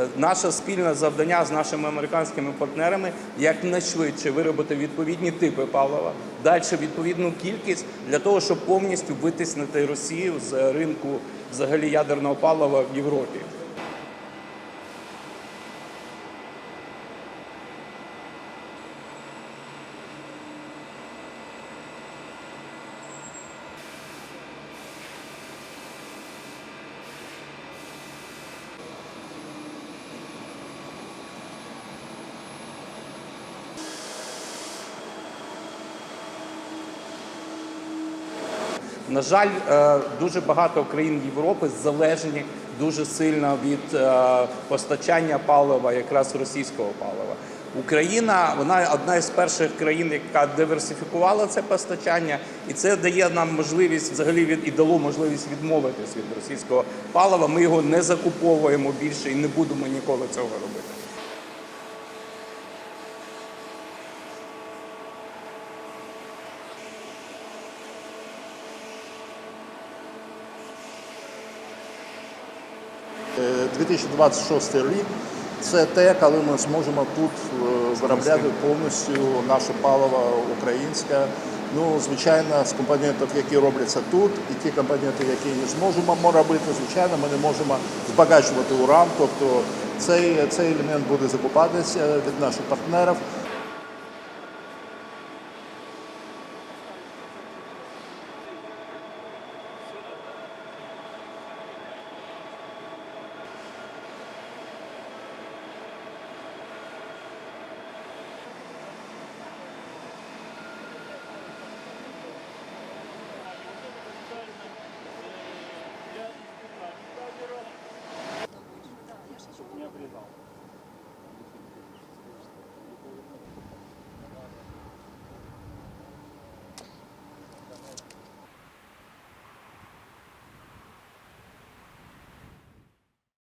Е, Наше спільне завдання з нашими американськими партнерами якнайшвидше виробити відповідні типи палива, далі відповідну кількість для того, щоб повністю витиснити Росію з ринку взагалі ядерного палива в Європі. На жаль, е, дуже багато країн Європи залежні дуже сильно від е, постачання палива, якраз російського палива. Україна вона одна із перших країн, яка диверсифікувала це постачання, і це дає нам можливість взагалі від і дало можливість відмовитись від російського палива. Ми його не закуповуємо більше і не будемо ніколи цього робити. 2026 рік це те, коли ми зможемо тут е, виробляти повністю наше паливо українське. Ну, звичайно, з компонентів, які робляться тут, і ті компоненти, які не зможемо робити, звичайно, ми не можемо збагачувати уран. Тобто цей, цей елемент буде закупатися від наших партнерів.